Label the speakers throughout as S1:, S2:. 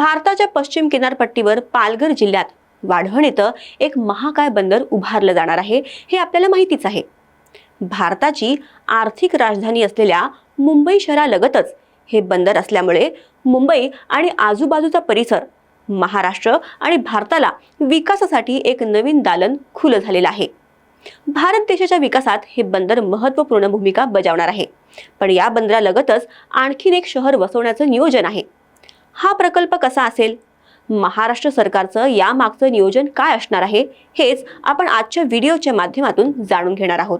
S1: भारताच्या पश्चिम किनारपट्टीवर पालघर जिल्ह्यात वाढवण इथं एक महाकाय बंदर उभारलं जाणार आहे. हे आपल्याला माहितीच आहे. भारताची आर्थिक राजधानी असलेल्या मुंबई शहरालगतच हे बंदर असल्यामुळे मुंबई आणि आजूबाजूचा परिसर महाराष्ट्र आणि भारताला विकासासाठी एक नवीन दालन खुलं झालेलं आहे. भारत देशाच्या विकासात हे बंदर महत्त्वपूर्ण भूमिका बजावणार आहे. पण या बंदरालगतच आणखीन एक शहर वसवण्याचं नियोजन आहे. हा प्रकल्प कसा असेल? महाराष्ट्र सरकारचं यामागचं नियोजन काय असणार आहे हेच आपण आजच्या व्हिडिओच्या माध्यमातून जाणून घेणार आहोत.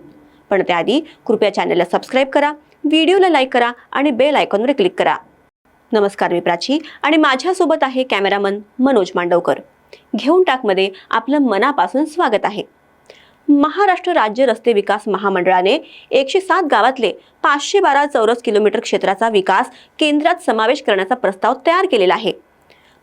S1: पण त्याआधी कृपया चॅनलला सबस्क्राईब करा व्हिडिओला लाईक करा आणि बेल आयकॉनवर क्लिक करा. नमस्कार मी प्राची आणि माझ्यासोबत आहे कॅमेरामन मनोज मांडवकर. घेऊन टाकमध्ये आपलं मनापासून स्वागत आहे. महाराष्ट्र राज्य रस्ते विकास महामंडळाने एकशे सात गावातले पाचशे बारा चौरस किलोमीटर क्षेत्राचा विकास केंद्रात समावेश करण्याचा प्रस्ताव तयार केलेला आहे.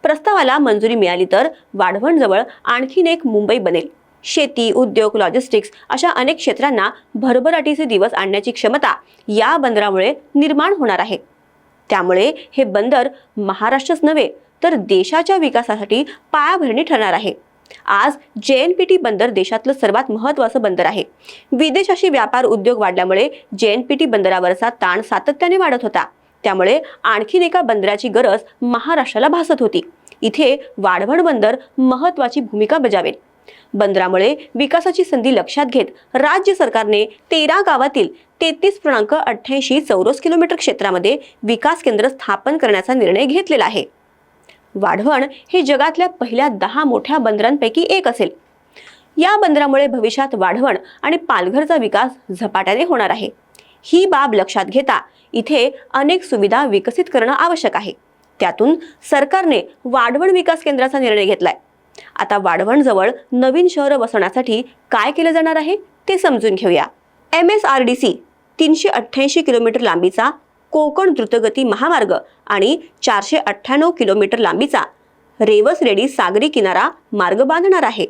S1: प्रस्तावाला मंजुरी मिळाली तर वाढवणजवळ आणखीन एक मुंबई बनेल. शेती उद्योग लॉजिस्टिक्स अशा अनेक क्षेत्रांना भरभराटीचे दिवस आणण्याची क्षमता या बंदरामुळे निर्माण होणार आहे. त्यामुळे हे बंदर महाराष्ट्रच नव्हे तर देशाच्या विकासासाठी पायाभरणी ठरणार आहे. आज जे एन पी टी बंदर देशातलं सर्वात महत्त्वाचं बंदर आहे. विदेशाशी व्यापार उद्योग वाढल्यामुळे जे एन पी टी बंदरावरचा ताण सातत्याने वाढत होता. त्यामुळे आणखीन एका बंदराची गरज महाराष्ट्राला भासत होती. इथे वाढवण बंदर महत्त्वाची भूमिका बजावेल. बंदरामुळे विकासाची संधी लक्षात घेत राज्य सरकारने तेरा गावातील तेहतीस पूर्णांक अठ्ठ्याऐंशी चौरस किलोमीटर क्षेत्रामध्ये विकास केंद्र स्थापन करण्याचा निर्णय घेतलेला आहे. वाढवण हे जगातल्या पहिल्या दहा मोठ्या बंदरांपैकी एक असेल. या बंदरामुळे भविष्यात वाढवण आणि पालघरचा विकास झपाट्याने होणार आहे. ही बाब लक्षात घेता इथे अनेक सुविधा विकसित करणं आवश्यक आहे. त्यातून सरकारने वाढवण विकास केंद्राचा निर्णय घेतलाय. आता वाढवणजवळ नवीन शहर वसवण्यासाठी काय केलं जाणार आहे ते समजून घेऊया. M S R D C तीनशे अठ्ठ्याऐंशी किलोमीटर लांबीचा कोकण द्रुतगती महामार्ग आणि चारशे अठ्ठ्याण्णव किलोमीटर लांबीचा रेवस रेडी सागरी किनारा मार्ग बांधणार आहे.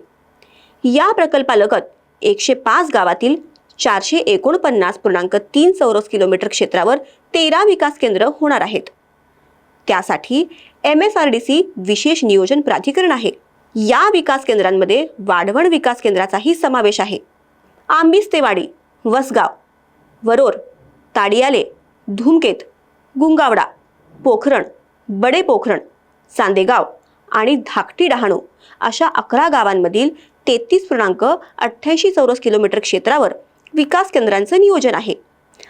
S1: या प्रकल्पालगत एकशे पाच गावातील चारशे एकोणपन्नास पूर्णांक तीन चौरस किलोमीटर क्षेत्रावर तेरा विकास केंद्र होणार आहेत. त्यासाठी M S R D C विशेष नियोजन प्राधिकरण आहे. या विकास केंद्रांमध्ये वाढवण विकास केंद्राचाही समावेश आहे. आंबिस्तेवाडी वसगाव वरोर ताडियाले धूमकेत गुंगावडा पोखरण बडे पोखरण चांदेगाव आणि धाकटी डहाणू अशा अकरा गावांमधील तेहतीस पूर्णांक अठ्ठ्याऐंशी चौरस किलोमीटर क्षेत्रावर विकास केंद्रांचं नियोजन आहे.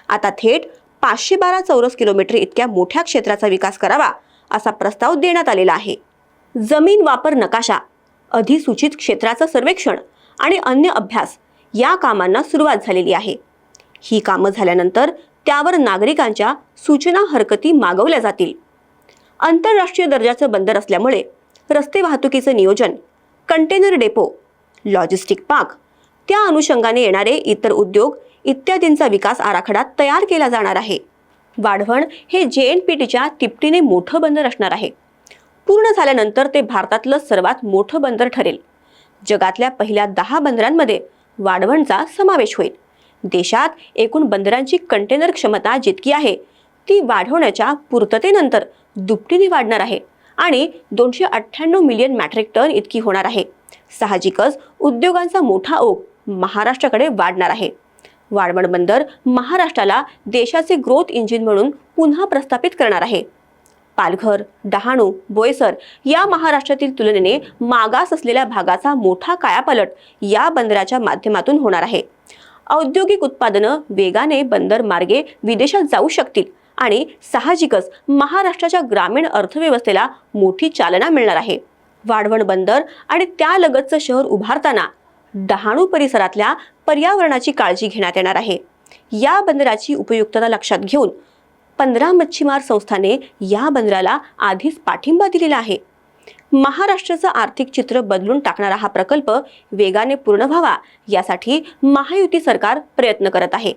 S1: आता थेट पाचशे बारा चौरस किलोमीटर इतक्या मोठ्या क्षेत्राचा विकास करावा असा प्रस्ताव देण्यात आलेला आहे. जमीन वापर नकाशा अधिसूचित क्षेत्राचं सर्वेक्षण आणि अन्य अभ्यास या कामांना सुरुवात झालेली आहे. ही कामं झाल्यानंतर त्यावर नागरिकांच्या सूचना हरकती मागवल्या जातील. आंतरराष्ट्रीय दर्जाचं बंदर असल्यामुळे रस्ते वाहतुकीचं नियोजन कंटेनर डेपो लॉजिस्टिक पार्क त्या अनुषंगाने येणारे इतर उद्योग इत्यादींचा विकास आराखडा तयार केला जाणार आहे. वाढवण हे जे एन पी टीच्या तिपटीने मोठं बंदर असणार आहे. पूर्ण झाल्यानंतर ते भारतातलं सर्वात मोठं बंदर ठरेल. जगातल्या पहिल्या दहा बंदरांमध्ये वाढवणचा समावेश होईल. देशात एकूण बंदरांची कंटेनर क्षमता जितकी आहे ती वाढवण्याच्या पूर्ततेनंतर दुपटीने वाढणार आहे आणि दोनशे अठ्ठ्याण्णव मिलियन मॅट्रिक टन इतकी होणार आहे. साहजिकच उद्योगांचा मोठा ओघ महाराष्ट्राकडे वाढणार आहे. वाढवण बंदर महाराष्ट्राला देशाचे ग्रोथ इंजिन म्हणून पुन्हा प्रस्थापित करणार आहे. पालघर डहाणू बोयसर या महाराष्ट्रातील तुलनेने मागास असलेल्या भागाचा मोठा कायापालट या बंदराच्या माध्यमातून होणार आहे. औद्योगिक उत्पादनं वेगाने बंदर मार्गे विदेशात जाऊ शकतील आणि साहजिकच महाराष्ट्राच्या ग्रामीण अर्थव्यवस्थेला मोठी चालना मिळणार आहे. वाढवण बंदर आणि त्यालगतचं शहर उभारताना डहाणू परिसरातल्या पर्यावरणाची काळजी घेण्यात येणार आहे. या बंदराची उपयुक्तता लक्षात घेऊन पंधरा मच्छीमार संस्थाने या बंदराला आधीच पाठिंबा दिलेला आहे. महाराष्ट्राचं आर्थिक चित्र बदलून टाकणारा हा प्रकल्प वेगाने पूर्ण व्हावा यासाठी महायुती सरकार प्रयत्न करत आहे.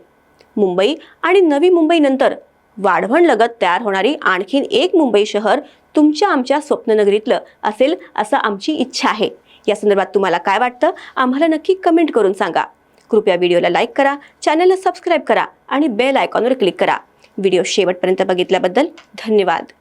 S1: मुंबई आणि नवी मुंबईनंतर वाढवण लगत तयार होणारी आणखीन एक मुंबई शहर तुमच्या आमच्या स्वप्ननगरीतलं असेल असं आमची इच्छा आहे. या संदर्भात तुम्हाला काय वाटतं आम्हाला नक्की कमेंट करून सांगा. कृपया व्हिडिओला लाईक करा चॅनलला सबस्क्राईब करा आणि बेल आयकॉनवर क्लिक करा. व्हिडिओ शेवटपर्यंत बघितल्याबद्दल धन्यवाद.